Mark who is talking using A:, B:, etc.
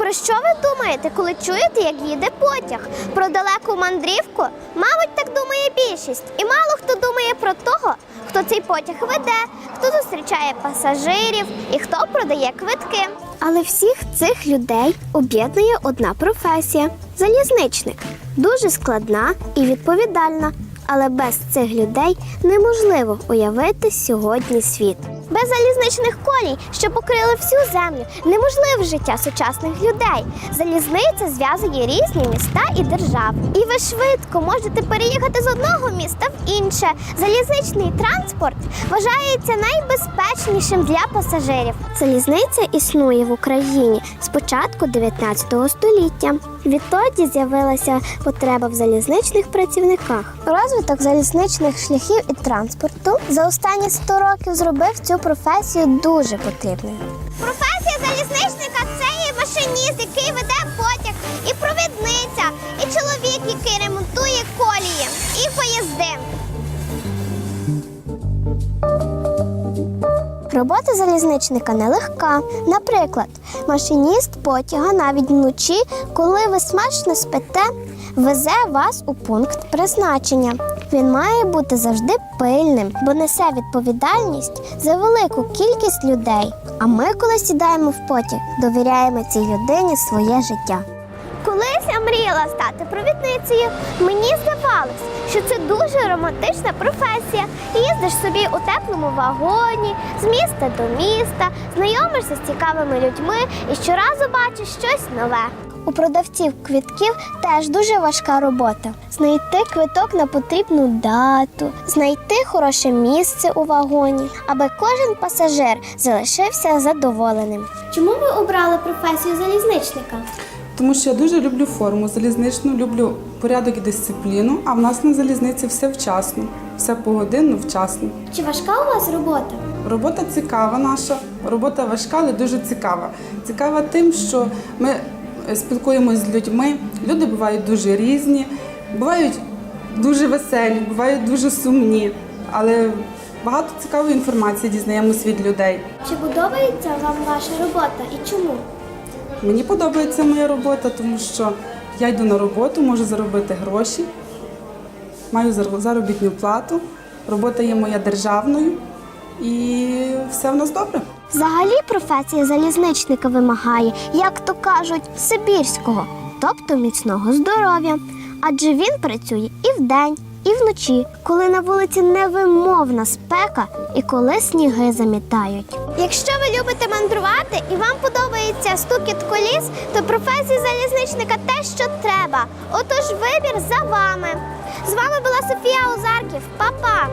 A: Про що ви думаєте, коли чуєте, як їде потяг? Про далеку мандрівку? Мабуть, так думає більшість. І мало хто думає про того, хто цей потяг веде, хто зустрічає пасажирів і хто продає квитки. Але всіх цих людей об'єднує одна професія залізничник. Дуже складна і відповідальна. Але без цих людей неможливо уявити сьогодні світ. Без залізничних колій, що покрили всю землю, неможливе життя сучасних людей. Залізниця зв'язує різні міста і держави. І ви швидко можете переїхати з одного міста в інше. Залізничний транспорт вважається найбезпечнішим для пасажирів. Залізниця існує в Україні з початку 19 століття. Відтоді з'явилася потреба в залізничних працівниках. Розвиток залізничних шляхів і транспорту за останні 100 років зробив цю професію дуже потрібною. Професія залізничника це і машиніст, який Робота залізничника нелегка. Наприклад, машиніст потяга навіть вночі, коли ви смачно спите, везе вас у пункт призначення. Він має бути завжди пильним, бо несе відповідальність за велику кількість людей. А ми, коли сідаємо в потяг, довіряємо цій людині своє життя. Колись я мріяла стати провідницею. Мені здавалось, що це дуже романтична професія. Їздиш собі у теплому вагоні з міста до міста, знайомишся з цікавими людьми і щоразу бачиш щось нове. У продавців квитків теж дуже важка робота. Знайти квиток на потрібну дату, знайти хороше місце у вагоні, аби кожен пасажир залишився задоволеним. Чому ви обрали професію залізничника?
B: Тому що я дуже люблю форму залізничну, люблю порядок і дисципліну, а в нас на залізниці все вчасно, все погодинно, вчасно.
A: Чи важка у вас робота?
B: Робота цікава наша, робота важка, але дуже цікава. Цікава тим, що ми е, спілкуємося з людьми. Люди бувають дуже різні, бувають дуже веселі, бувають дуже сумні, але багато цікавої інформації дізнаємось від людей.
A: Чи подобається вам ваша робота і чому?
B: Мені подобається моя робота, тому що я йду на роботу, можу заробити гроші, маю зар- заробітну плату, робота є моя державною і все в нас добре.
A: Взагалі професія залізничника вимагає, як то кажуть, сибірського, тобто міцного здоров'я. Адже він працює і вдень, і вночі, коли на вулиці невимовна спека і коли сніги замітають. Якщо ви любите мандрувати і вам подобається стукіт коліс, то професія залізничника те, що треба. Отож, вибір за вами. З вами була Софія Озарків. Па-па!